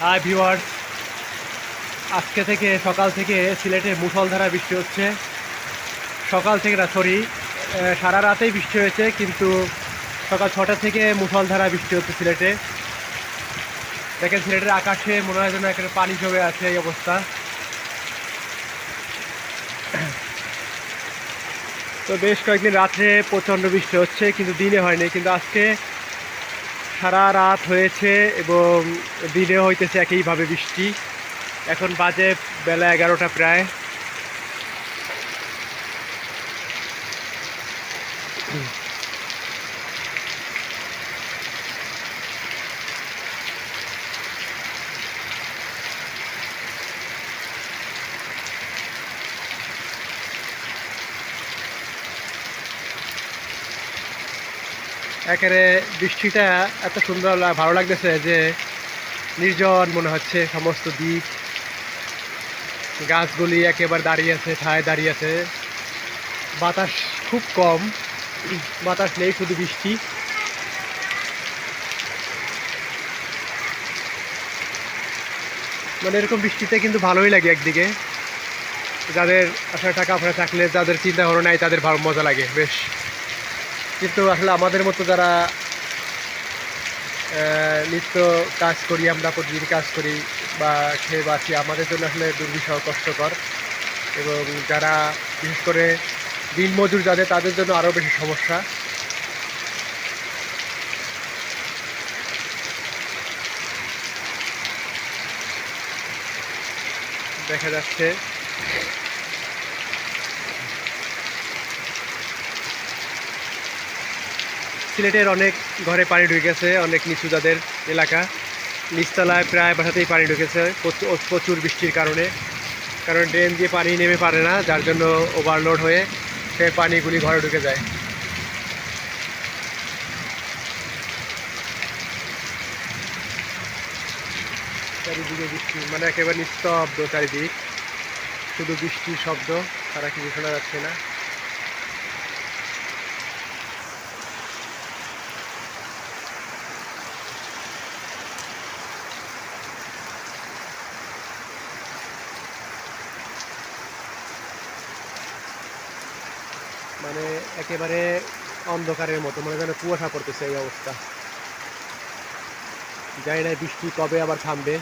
High viewers আজকে থেকে সকাল থেকে সিলেটে মুষলধারা বৃষ্টি হচ্ছে। সকাল থেকে না সরি সারা রাতেই বৃষ্টি হয়েছে, কিন্তু সকাল ছটা থেকে মুষলধারা বৃষ্টি হচ্ছে সিলেটে। দেখেন, সিলেটের আকাশে মনে হয় যেন একটা পানি জমে আছে এই অবস্থা। তো বেশ কয়েকদিন রাত্রে প্রচণ্ড বৃষ্টি হচ্ছে, কিন্তু দিনে হয়নি। কিন্তু আজকে সারা রাত হয়েছে এবং দিনে হইতেছে একইভাবে বৃষ্টি। এখন বাজে বেলা এগারোটা প্রায়। একেবারে বৃষ্টিটা এত সুন্দর ভালো লাগতেছে যে নির্জন মনে হচ্ছে সমস্ত দিক গাছগুলি একেবারে দাঁড়িয়ে আছে ঠায় দাঁড়িয়ে আছে। বাতাস খুব কম, বাতাস নেই, শুধু বৃষ্টি। মানে এরকম বৃষ্টিতে কিন্তু ভালোই লাগে একদিকে। যাদের আসলে টাকা পয়সা থাকলে, যাদের চিন্তা ভাবনা নাই, তাদের ভালো মজা লাগে, বেশ। কিন্তু আসলে আমাদের মতো যারা নিত্য কাজ করি, আমরা প্রতিদিন কাজ করি বা খেয়ে বাঁচি, আমাদের জন্য আসলে দুর্বিষহ কষ্টকর। এবং যারা, বিশেষ করে দিনমজুর যাদের, তাদের জন্য আরও বেশি সমস্যা। দেখা যাচ্ছে। সিলেটের অনেক ঘরে পানি ঢুকে গেছে অনেক নিচু যাদের এলাকা। নিচতলায় প্রায় বাসাতেই পানি ঢুকেছে প্রচুর বৃষ্টির কারণে। কারণ ড্রেন দিয়ে পানি নেমে পারে না, যার জন্য ওভারলোড হয়ে সে পানিগুলি ঘরে ঢুকে যায়। চারিদিকে বৃষ্টি মানে একেবারে নিস্তব্ধ চারিদিক। শুধু বৃষ্টির শব্দ, তারা কিছু শোনা যাচ্ছে না। মানে একেবারে অন্ধকারের মতো মানে যেন কুয়াশা পড়তেছে এই অবস্থা। জানি না বৃষ্টি কবে আবার থামবে।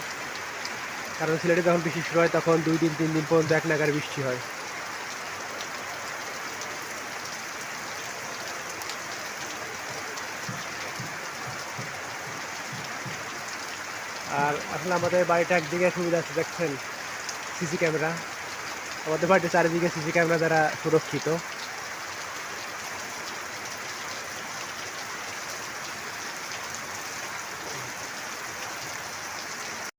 কারণ সিলেটে যখন বৃষ্টি শুরু হয়, তখন দুই দিন, তিন দিন পর্যন্ত এক নাগারে বৃষ্টি হয়। আর আসলে আমাদের বাড়িটা একদিকে সুবিধা আছে, দেখছেন? CC camera. আমাদের বাড়িতে চারিদিকে সিসি ক্যামেরা দ্বারা সুরক্ষিত।